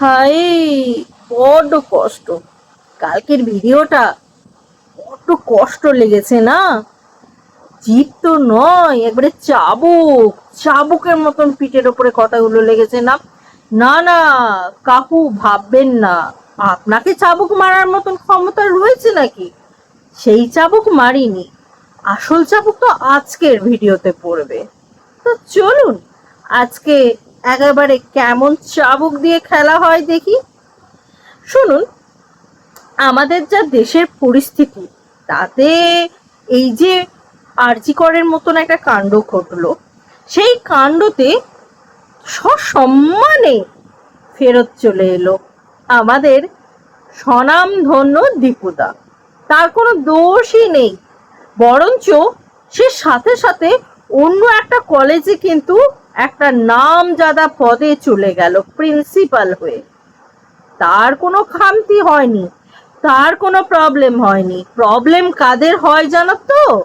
High বড্ড কষ্ট। কালকের ভিডিওটা বড্ড কষ্ট লেগেছে না? জিপ তো নয়, একবারে চাবুক, চাবুকের মতন পিঠের ওপরে কথাগুলো লেগেছে না? না না, কাকু ভাববেন না। আপনাকে চাবুক মারার মতন ক্ষমতা রয়েছে নাকি? সেই চাবুক মারিনি। আসল চাবুক তো আজকের ভিডিওতে পড়বে। তো চলুন, আজকে একেবারে কেমন চাবুক দিয়ে খেলা হয় দেখি। শুনুন, আমাদের যা দেশের পরিস্থিতি, তাতে এই যে আরজিকরের মতন একটা কাণ্ড ঘটলো, সেই কাণ্ডতে সসম্মানে ফেরত চলে এলো আমাদের স্বনামধন্য দীপুদা। তার কোনো দোষই নেই, বরঞ্চ সে সাথে সাথে অন্য একটা কলেজে কিন্তু একটা নাম নামজাদা পদে চলে গেল প্রিন্সিপাল হয়ে। তার কোনো খামতি হয়নি, তার কোনো প্রবলেম হয়নি। প্রবলেম কাদের হয় জানো তো?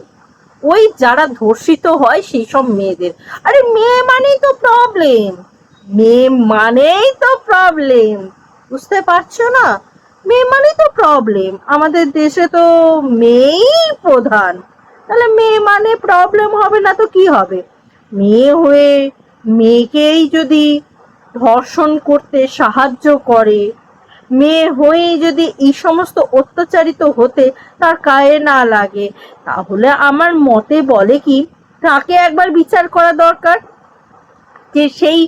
ওই যারা ধর্ষিত হয় সেই সব মেয়েদের। আরে মেয়ে মানেই তো প্রবলেম। মেয়ে মানেই তো প্রবলেম। বুঝতে পারছ না? মেয়ে মানেই তো প্রবলেম। আমাদের দেশে তো মেয়েই প্রধান। তাহলে মেয়ে মানে প্রবলেম হবে না তো কি হবে? মেয়ে হয়ে মেয়েকেই যদি ধর্ষণ করতে সাহায্য করে, মেয়ে হয়েই যদি এই সমস্ত অত্যাচারিত হতে তার গায়ে না লাগে, তাহলে আমার মতে বলে কি, তাকে একবার বিচার করা দরকার যে সেই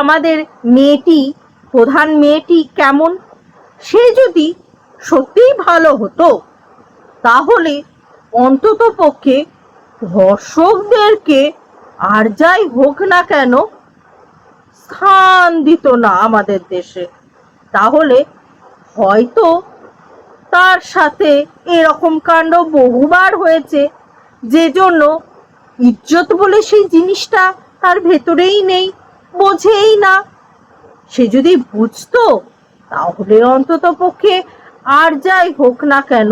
আমাদের মেয়েটি, প্রধান মেয়েটি কেমন। সে যদি সত্যিই ভালো হতো, তাহলে অন্তত পক্ষে ধর্ষকদেরকে আর যাই হোক না কেন, স্থান দিত না আমাদের দেশে। তাহলে হয়তো তার সাথে এরকম কাণ্ড বহুবার হয়েছে, যে জন্য ইজ্জত বলে সেই জিনিসটা তার ভেতরেই নেই, বোঝেই না। সে যদি বুঝতো, তাহলে অন্তত পক্ষে আর যাই হোক না কেন,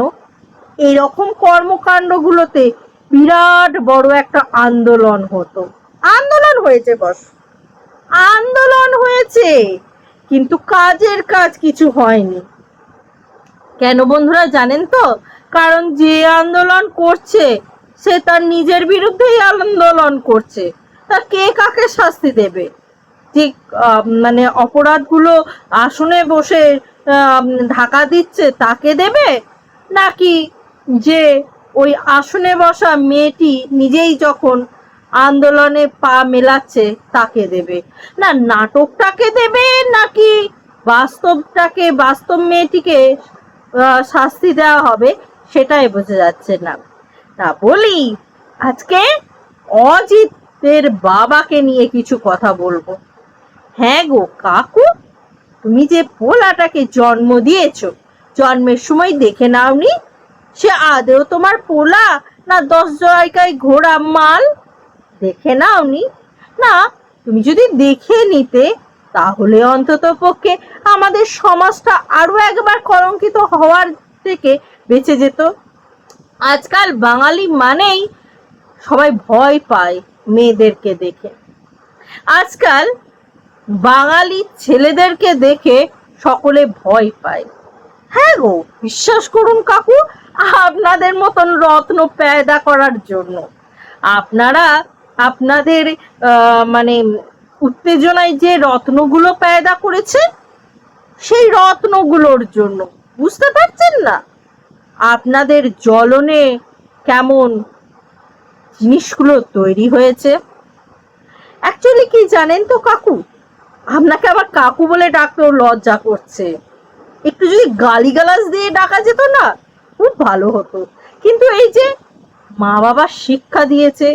এরকম কর্মকাণ্ডগুলোতে বিরাট বড় একটা আন্দোলন হতো। আন্দোলন হয়েছে বস। আন্দোলন হয়েছে কিন্তু কাজের কাজ কিছু হয়নি। কেন বন্ধুরা জানেন তো? কারণ যে আন্দোলন করছে সে তার নিজের বিরুদ্ধেই আন্দোলন করছে। তা কে কাকে শাস্তি দেবে? ঠিক আহ, মানে অপরাধগুলো আসনে বসে ঢাকা দিচ্ছে তাকে দেবে? নাকি যে ওই আসনে বসা মেয়েটি নিজেই যখন আন্দোলনে পা মেলাচ্ছে, তাকে দেবে। না, নাটকটাকে দেবে নাকি বাস্তবটাকে, বাস্তব মেয়েটিকে শাস্তি দেওয়া হবে সেটাই বোঝা যাচ্ছে না। তা বলি, আজকে অজিতের বাবাকে নিয়ে কিছু কথা বলব। হ্যাঁ গো কাকু, তুমি যে পোলাটাকে জন্ম দিয়েছ, জন্মের সময় দেখে নাওনি? সে আদেও তোমার পোলা না দশ জায়গায় ঘোড়া মাল? দেখে নাওনি না, তুমি যদি দেখে নিতে, তাহলে অন্তত পক্ষে আমাদের সমাজটা আরও একবার কলঙ্কিত হওয়ার থেকে বেঁচে যেত। আজকাল বাঙালি মানেই সবাই ভয় পায় মেয়েদেরকে দেখে। আজকাল বাঙালি ছেলেদেরকে দেখে সকলে ভয় পায়। হ্যাঁ গো, বিশ্বাস করুন কাকু আপনাদের মতন রত্ন পেয়দা করার জন্য। আপনারা আপনাদের মানে উত্তেজনায় যে রত্নগুলো পেয়দা করেছে, সেই রত্নগুলোর জন্য। বুঝতে পারছেন না? আপনাদের জ্বলনে কেমন জিনিসগুলো তৈরি হয়েছে? অ্যাকচুয়ালি কি জানেন তো কাকু? আপনাকে আবার কাকু বলে ডাকতেও লজ্জা করছে। একটু যদি গালিগালাজ দিয়ে ডাকা যেত না খুব ভালো হতো। কিন্তু এই যে মা বাবা শিক্ষা দিয়েছে,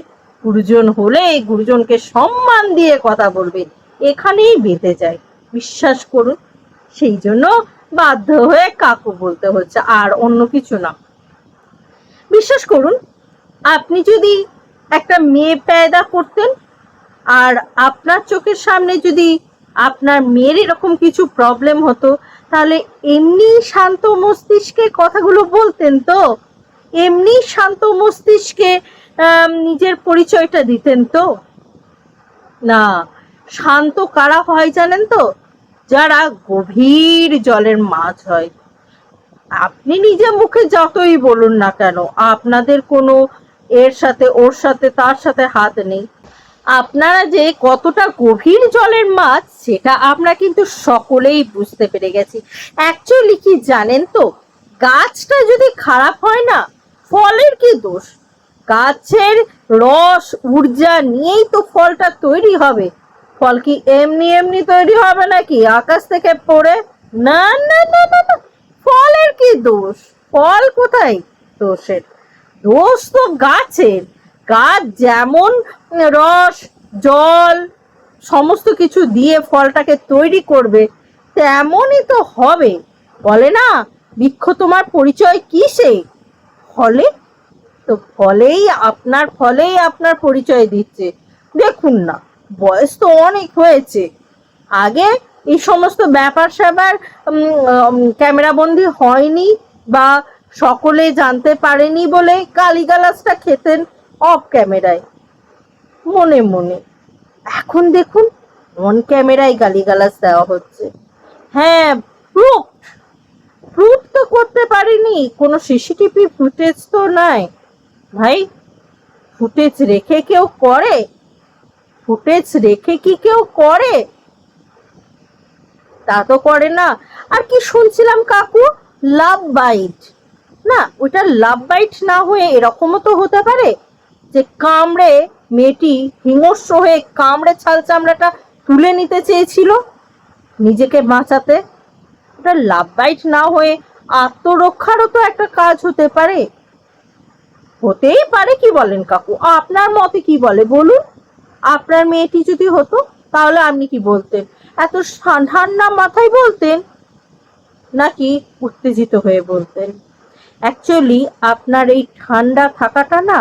গুরুজন হলে গুরুজনকে সম্মান দিয়ে কথা বলবে, এখানেই বেঁধে যায়। বিশ্বাস করুন, সেই জন্য বাধ্য হয়ে কাকু বলতে হচ্ছে, আর অন্য কিছু না। বিশ্বাস করুন, আপনি যদি একটা মেয়ে পেয়দা করতেন, আর আপনার চোখের সামনে যদি আপনার মেয়ের এরকম কিছু প্রবলেম হতো, তাহলে এমনি শান্ত মস্তিষ্কে কথাগুলো বলতেন তো? এমনি শান্ত মস্তিষ্কে নিজের পরিচয়টা দিতেন তো? না, শান্ত কারা হয় জানেন তো? যারা গভীর জলের মাছ হয়। আপনি নিজে মুখে যতই বলুন না কেন, আপনাদের কোনো এর সাথে, ওর সাথে, তার সাথে হাত নেই। আপনারা যে কতটা গভীর জলের মাছ, সেটা আমরা কিন্তু সকলেই বুঝতে পেরে গেছি। অ্যাকচুয়ালি কি জানেন তো, গাছটা যদি খারাপ হয় না, ফলের কি দোষ? গাছের রস, ঊর্জা নিয়েই তো ফলটা তৈরি হবে। ফল কি এমনি এমনি তৈরি হবে নাকি আকাশ থেকে পড়ে? না না না না না। ফলের কি দোষ? ফল কোথায়? দোষের। দোষ তো গাছের। গাছ যেমন রস, জল, সমস্ত কিছু দিয়ে ফলটাকে তৈরি করবে, তেমনই তো হবে। বলে না, বৃক্ষ তোমার পরিচয় কিসে? ফলে? তো ফলেই আপনার ফলেই আপনার পরিচয় দিচ্ছে। দেখুন না, বয়স তো অনেক হয়েছে। আগে এই সমস্ত ব্যাপার স্যাপার ক্যামেরা বন্দি হয়নি বা সকলে জানতে পারেনি বলে গালিগালাজটা খেতেন। অফ ক্যামেরায়, মনে মনে। এখন দেখুন অন ক্যামেরায় গালিগালাজ দেওয়া হচ্ছে। হ্যাঁ প্রুফ প্রুফ তো করতে পারিনি। কোনো সিসিটিভি ফুটেজ তো নাই। ভাই ফুটেজ রেখে কেউ করে? ফুটেজ রেখে কি কেউ করে? তা তো করে না। আর কি শুনছিলাম কাকু? লাভ বাইট না ওটা লাভ বাইট না হয়ে এরকমও তো হতে পারে? যে কামড়ে মেয়েটি হিংস্র হয়ে কামড়ে ছাল চামড়াটা তুলে নিতে চেয়েছিল, নিজেকে বাঁচাতে। ওটা লাভ বাইট না হয়ে আত্মরক্ষারও তো একটা কাজ হতে পারে। হতেই পারে, কি বলেন কাকু? আপনার মতে কি বলে? বলুন। আপনার মেয়েটি যদি হতো, তাহলে আপনি কি বলতেন? এত ঠান্ডা মাথায় বলতেন, নাকি উত্তেজিত হয়ে বলতেন? অ্যাকচুয়ালি আপনার এই ঠান্ডা থাকাটা না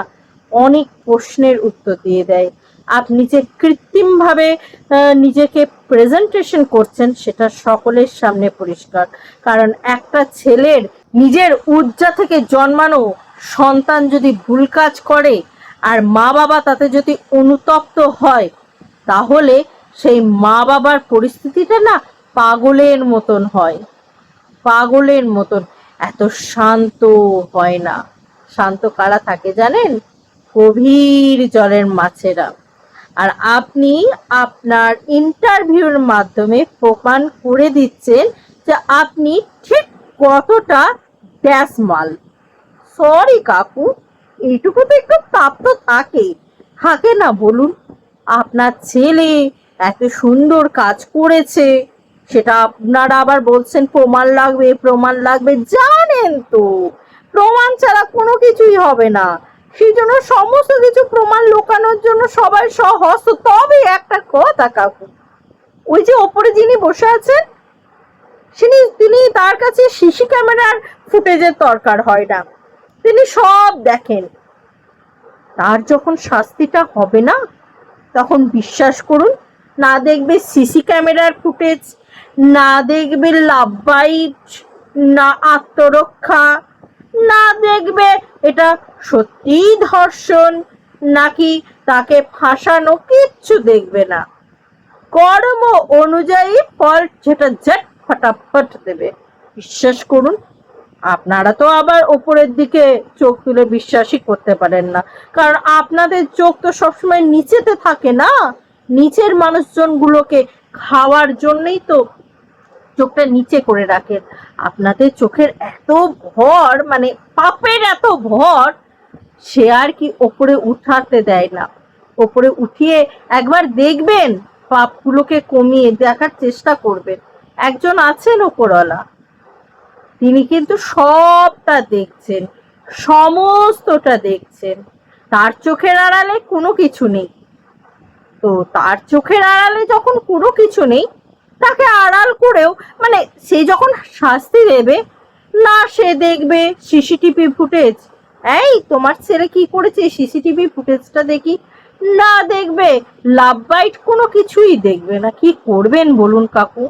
অনেক প্রশ্নের উত্তর দিয়ে দেয়। আপনি যে কৃত্রিমভাবে নিজেকে প্রেজেন্টেশন করছেন, সেটা সকলের সামনে পরিষ্কার। কারণ একটা ছেলের নিজের উর্জা থেকে জন্মানো সন্তান যদি ভুল কাজ করে, আর মা বাবা তাতে যদি অনুতপ্ত হয়, তাহলে সেই মা বাবার পরিস্থিতিটা না পাগলের মতন হয়। পাগলের মতন। এত শান্ত হয় না। শান্ত কারা থাকে জানেন? গভীর জলের মাছেরা। আর আপনি আপনার ইন্টারভিউর মাধ্যমে প্রমাণ করে দিচ্ছেন যে আপনি ঠিক কতটা ড্যাশ মাল সরি কাকু, এইটুকু তো একটু তাপ তো থাকেই থাকে না বলুন, আপনার ছেলে এত সুন্দর কাজ করেছে, সেটা আপনারা আবার বলছেন প্রমাণ লাগবে প্রমাণ লাগবে, জানেন তো। প্রমাণ ছাড়া কোনো কিছুই হবে না। সেই জন্য সমস্ত কিছু প্রমাণ লুকানোর জন্য সবাই সহস্ত। তবে একটা কথা কাকু, ওই যে ওপরে যিনি বসে আছেন, তিনি তিনি তার কাছে সিসি ক্যামেরার ফুটেজের দরকার হয় না। তিনি সব দেখেন। তার যখন শাস্তিটা হবে না, তখন বিশ্বাস করুন, না দেখবে সিসি ক্যামেরার ফুটেজ, না দেখবে লাভ বাইট, না আত্মরক্ষা না দেখবে। এটা সত্যিই ধর্ষণ। নাকি তাকে ফাঁসানো কিচ্ছু দেখবে না। কর্ম অনুযায়ী ফল যেটা ঝট ফটাফট দেবে। বিশ্বাস করুন, আপনারা তো আবার ওপরের দিকে চোখ তুলে বিশ্বাসই করতে পারেন না। কারণ আপনাদের চোখ তো সবসময় নিচেতে থাকে না। নিচের মানুষজনগুলোকে খাওয়ার জন্যই তো চোখটা নিচে করে রাখেন আপনাদের চোখের এত ভর মানে পাপের এত ভর, সে আর কি ওপরে উঠাতে দেয় না। ওপরে উঠিয়ে একবার দেখবেন পাপগুলোকে কমিয়ে দেখার চেষ্টা করবেন। একজন আছেন ওপরওয়ালা তিনি কিন্তু সবটা দেখছেন, সমস্তটা দেখছেন। তার চোখের আড়ালে কোনো কিছু নেই। তো তার চোখের আড়ালে যখন কোনো কিছু নেই তাকে আড়াল করেও মানে সে যখন শাস্তি দেবে, না সে দেখবে সিসিটিভি ফুটেজ এই, তোমার ছেলে কি করেছে? সিসিটিভি ফুটেজটা দেখি। না দেখবে লাভ বাইট কোনো কিছুই দেখবে না। কি করবেন বলুন কাকু?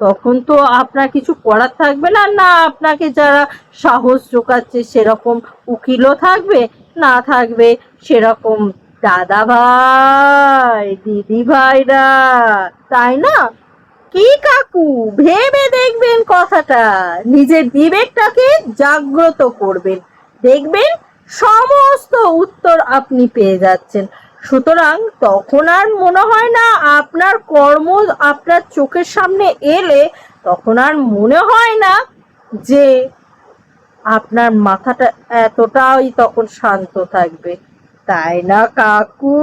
তখন তো আপনার কিছু করার থাকবে না। না, আপনাকে যারা সাহস জোগাচ্ছে, সেরকম উকিলও থাকবে, না থাকবে সেরকম দাদা ভাই দিদি ভাইরা তাই না? কি কাকু? ভেবে দেখবেন কথাটা। নিজের বিবেকটাকে জাগ্রত করবেন। দেখবেন সমস্ত উত্তর আপনি পেয়ে যাচ্ছেন। সুতরাং তখন আর মনে হয় না আপনার কর্ম আপনার চোখের সামনে এলে তখন আর মনে হয় না যে আপনার মাথাটা এতটাই তখন শান্ত থাকবে। তাই না, কাকু?